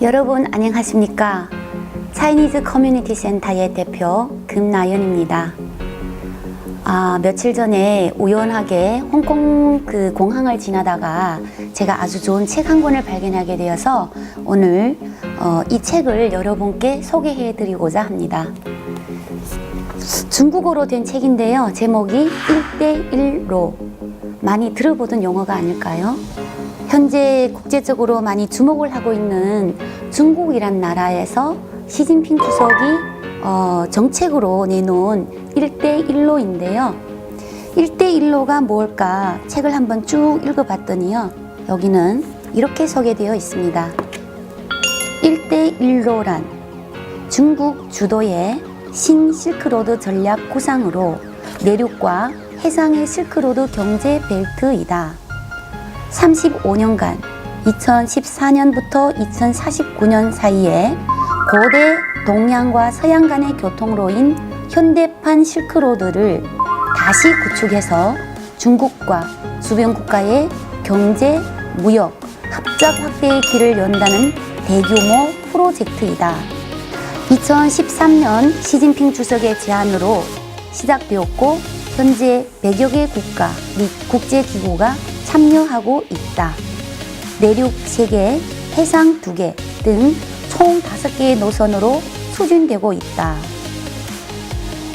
여러분 안녕하십니까? 차이니즈 커뮤니티 센터의 대표 금나연입니다. 아, 며칠 전에 우연하게 홍콩 그 공항을 지나다가 제가 아주 좋은 책 한 권을 발견하게 되어서 오늘 어, 이 책을 여러분께 소개해 드리고자 합니다. 중국어로 된 책인데요. 제목이 1대1로 많이 들어보던 용어가 아닐까요? 현재 국제적으로 많이 주목을 하고 있는 중국이란 나라에서 시진핑 주석이 어, 정책으로 내놓은 1대1로인데요. 1대1로가 뭘까 책을 한번 쭉 읽어봤더니요. 여기는 이렇게 소개되어 있습니다. 1대1로란 중국 주도의 신실크로드 전략 구상으로 내륙과 해상의 실크로드 경제 벨트이다. 35년간 2014년부터 2049년 사이에 고대 동양과 서양 간의 교통로인 현대판 실크로드를 다시 구축해서 중국과 주변 국가의 경제, 무역, 합작 확대의 길을 연다는 대규모 프로젝트이다. 2013년 시진핑 주석의 제안으로 시작되었고 현재 100여 개 국가 및 국제기구가 참여하고 있다. 내륙 3개, 해상 2개 등 총 5개의 노선으로 추진되고 있다.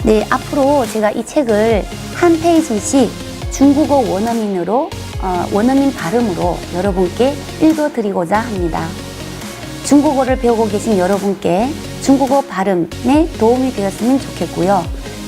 네, 앞으로 제가 이 책을 한 페이지씩 중국어 원어민으로, 어, 원어민 발음으로 여러분께 읽어드리고자 합니다. 중국어를 배우고 계신 여러분께 중국어 발음에 도움이 되었으면 좋겠고요.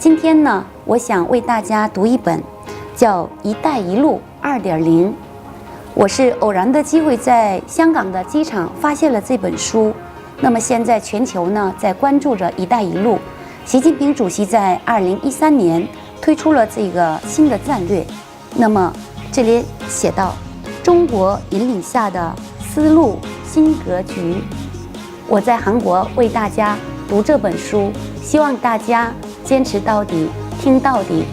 今天呢，我想为大家读一本叫《一带一路2.0》。我是偶然的机会在香港的机场发现了这本书。那么现在全球呢在关注着“一带一路”，习近平主席在2013年推出了这个新的战略。那么这里写到，中国引领下的丝路新格局。我在韩国为大家读这本书，希望大家坚持到底，听到底，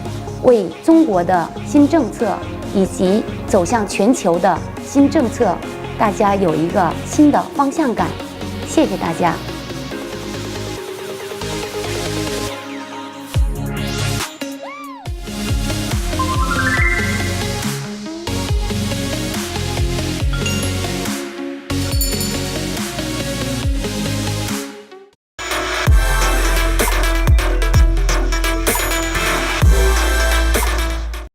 为中国的新政策以及走向全球的新政策，大家有一个新的方向感。谢谢大家。